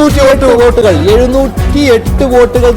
എഴുന്നൂറ്റി എട്ട് വോട്ടുകൾ എഴുന്നൂറ്റി എട്ട് വോട്ടുകൾ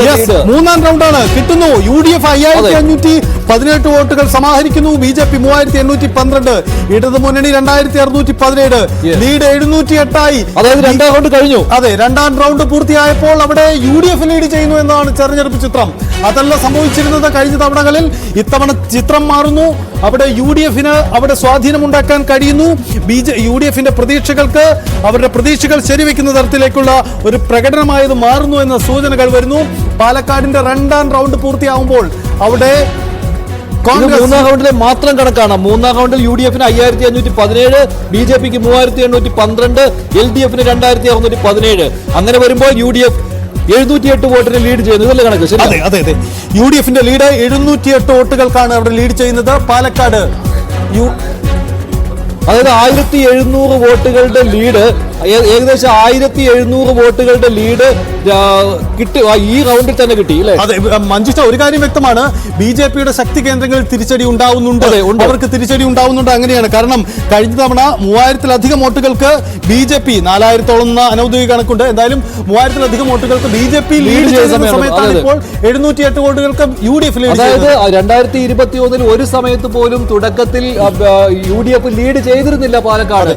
മൂന്നാം റൗണ്ടാണ്. കിട്ടുന്നു. യു ഡി എഫ് അയ്യായിരത്തി അഞ്ഞൂറ്റി പതിനെട്ട് വോട്ടുകൾ സമാഹരിക്കുന്നു. ബി ജെ പി മൂവായിരത്തി എണ്ണൂറ്റി പന്ത്രണ്ട്. ഇടത് മുന്നണി രണ്ടായിരത്തി അറുന്നൂറ്റി പതിനേഴ്. ലീഡ് എഴുന്നൂറ്റി എട്ടായി. അതായത് രണ്ടാം റൗണ്ട് കഴിഞ്ഞു. അതെ രണ്ടാം റൗണ്ട് പൂർത്തിയായപ്പോൾ അവിടെ യു ഡി എഫ് ലീഡ് ചെയ്യുന്നു എന്നാണ് തെരഞ്ഞെടുപ്പ് ചിത്രം. അതല്ല സംഭവിച്ചിരുന്നത് കഴിഞ്ഞ തവണകളിൽ ഇത്തവണ ചിത്രം മാറുന്നു. അവിടെ യു ഡി എഫിന് അവിടെ സ്വാധീനമുണ്ടാക്കാൻ കഴിയുന്നു. ബി ജെ യു ഡി എഫിന്റെ പ്രതീക്ഷകൾക്ക് അവരുടെ പ്രതീക്ഷകൾ ശരിവെക്കുന്ന തരത്തിലേക്കുള്ള ഒരു പ്രകടനമായത് മാറുന്നു എന്ന സൂചനകൾ വരുന്നു. പാലക്കാടിന്റെ രണ്ടാം റൗണ്ട് പൂർത്തിയാവുമ്പോൾ അവിടെ കോൺഗ്രസ് മൂന്നാം റൗണ്ടിലെ മാത്രം കണക്കാണ്. മൂന്നാം റൗണ്ടിൽ യു ഡി എഫിന് അയ്യായിരത്തി അഞ്ഞൂറ്റി പതിനേഴ് ബി ജെ പിക്ക് മൂവായിരത്തി എണ്ണൂറ്റി പന്ത്രണ്ട് എൽ ഡി എഫിന് രണ്ടായിരത്തി അറുന്നൂറ്റി പതിനേഴ്. അങ്ങനെ വരുമ്പോൾ യു ഡി എഫ് എഴുന്നൂറ്റി എട്ട് വോട്ടിന് ലീഡ് ചെയ്യുന്നു. ഇതല്ലേ കണക്ക്? അതെ അതെ അതെ. യു ഡി എഫിന്റെ ലീഡ് എഴുന്നൂറ്റി എട്ട് വോട്ടുകൾക്കാണ് അവിടെ ലീഡ് ചെയ്യുന്നത്. പാലക്കാട് യു അതായത് ആയിരത്തി എഴുന്നൂറ് വോട്ടുകളുടെ ലീഡ് ഏകദേശം ആയിരത്തി എഴുന്നൂറ് വോട്ടുകളുടെ ലീഡ് കിട്ടി. ഈ റൗണ്ടിൽ തന്നെ കിട്ടി അല്ലേ? അതെ മഞ്ജുഷ ഒരു കാര്യം വ്യക്തമാണ്. ബി ജെ പിയുടെ ശക്തി കേന്ദ്രങ്ങളിൽ തിരിച്ചടി ഉണ്ടാവുന്നുണ്ട്. അവർക്ക് തിരിച്ചടി ഉണ്ടാവുന്നുണ്ട് അങ്ങനെയാണ്. കാരണം കഴിഞ്ഞ തവണ മൂവായിരത്തിലധികം വോട്ടുകൾക്ക് ബി ജെ പി നാലായിരത്തോളം എന്ന അനൗദ്യോഗിക കണക്കുണ്ട്. എന്തായാലും മൂവായിരത്തിലധികം വോട്ടുകൾക്ക് ബി ജെ പി ലീഡ് ചെയ്ത ചെയ്യുന്ന സമയത്താണ്. ഇപ്പോൾ എഴുന്നൂറ്റി എട്ട് വോട്ടുകൾക്ക് യു ഡി എഫ് ലീഡ് അതായത് രണ്ടായിരത്തി ഇരുപത്തി ഒന്നിൽ ഒരു സമയത്ത് പോലും തുടക്കത്തിൽ യു ഡി എഫ് ലീഡ് ചെയ്തിരുന്നില്ല പാലക്കാട്.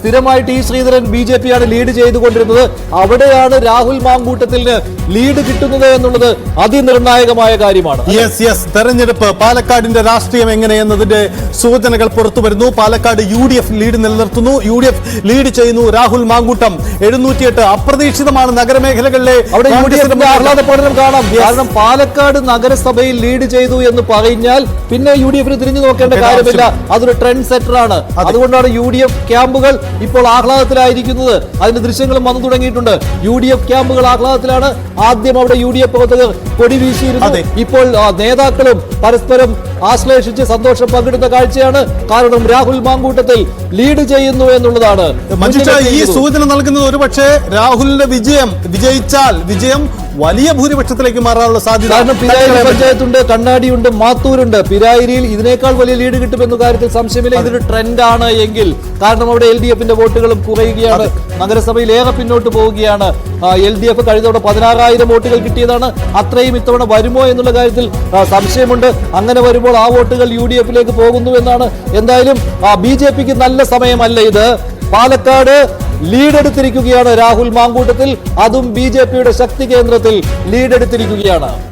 സ്ഥിരമായി ഈ ശ്രീധരൻ ബി ജെ പിയാണ് ലീഡ് ചെയ്തുകൊണ്ടിരുന്നത്. അവിടെയാണ് രാഹുൽ മാങ്കൂട്ടത്തിന് ലീഡ് കിട്ടുന്നത് എന്നുള്ളത് അതിനിർണായകമായ കാര്യമാണ്. യെസ് യെസ് തെരഞ്ഞെടുപ്പ് പാലക്കാടിന്റെ രാഷ്ട്രീയം എങ്ങനെയെന്നതിന്റെ സൂചനകൾ പുറത്തു വരുന്നു. Palakkad U D F lead നിലനിർത്തുന്നു. യു ഡി എഫ് ലീഡ് ചെയ്യുന്നു രാഹുൽ മാങ്കൂട്ടം. എഴുന്നൂറ്റിയെട്ട് അപ്രതീക്ഷിതമാണ് നഗരമേഖലകളിലെ അവിടെ യു ഡി എഫിന്റെ ആഹ്ലാദ പഠനം കാണാം. കാരണം പാലക്കാട് നഗരസഭയിൽ ലീഡ് ചെയ്തു എന്ന് പറഞ്ഞാൽ പിന്നെ യു ഡി എഫിന് തിരിഞ്ഞു നോക്കേണ്ട നോക്കേണ്ട കാര്യമില്ല. അതൊരു ട്രെൻഡ് സെറ്റർ ആണ് അതുകൊണ്ടാണ് യു ഡി എഫ് ക്യാമ്പുകൾ ഇപ്പോൾ ആഹ്ലാദത്തിലായിരിക്കുന്നത്. അതിന്റെ ദൃശ്യങ്ങളും വന്നു തുടങ്ങിയിട്ടുണ്ട്. യു ഡി എഫ് ക്യാമ്പുകൾ ആഹ്ലാദത്തിലാണ്. ആദ്യം അവിടെ യു ഡി എഫ് പ്രവർത്തകർ കൊടി വീശിയിരുന്നു. ഇപ്പോൾ നേതാക്കളും പരസ്പരം ആശ്ലേഷിച്ച് സന്തോഷം പങ്കിടുന്ന കാഴ്ചയാണ്. കാരണം രാഹുൽ മാങ്കൂട്ടത്തിൽ ലീഡ് ചെയ്യുന്നു എന്നുള്ളതാണ്. ഈ സൂചന നൽകുന്നത് ഒരുപക്ഷെ രാഹുലിന്റെ വിജയം വിജയിച്ചാൽ വിജയം വലിയ ഭൂരിപക്ഷത്തിലേക്ക് മാറാനുള്ള സാധ്യത. കാരണം പിരായിരി പഞ്ചായത്തുണ്ട് കണ്ണാടിയുണ്ട് മാത്തൂരുണ്ട്. പിരായിരിയിൽ ഇതിനേക്കാൾ വലിയ ലീഡ് കിട്ടുമെന്ന കാര്യത്തിൽ സംശയമില്ല. ഇതൊരു ട്രെൻഡ് ആണ് എങ്കിൽ കാരണം അവിടെ എൽ ഡി എഫിന്റെ വോട്ടുകളും കുറയുകയാണ്. നഗരസഭയിൽ ഏറെ പിന്നോട്ട് പോവുകയാണ്. എൽ ഡി എഫ് കഴിഞ്ഞ തവണ പതിനാറായിരം വോട്ടുകൾ കിട്ടിയതാണ്. അത്രയും ഇത്തവണ വരുമോ എന്നുള്ള കാര്യത്തിൽ സംശയമുണ്ട്. അങ്ങനെ വരുമ്പോൾ ആ വോട്ടുകൾ യു ഡി എഫിലേക്ക് പോകുന്നു എന്നാണ്. എന്തായാലും ബി ജെ പിക്ക് നല്ല സമയമല്ല ഇത്. പാലക്കാട് ലീഡ് എടുത്തിരിക്കുകയാണ് രാഹുൽ മാങ്കൂട്ടത്തിൽ അതും ബി ശക്തി കേന്ദ്രത്തിൽ ലീഡ് എടുത്തിരിക്കുകയാണ്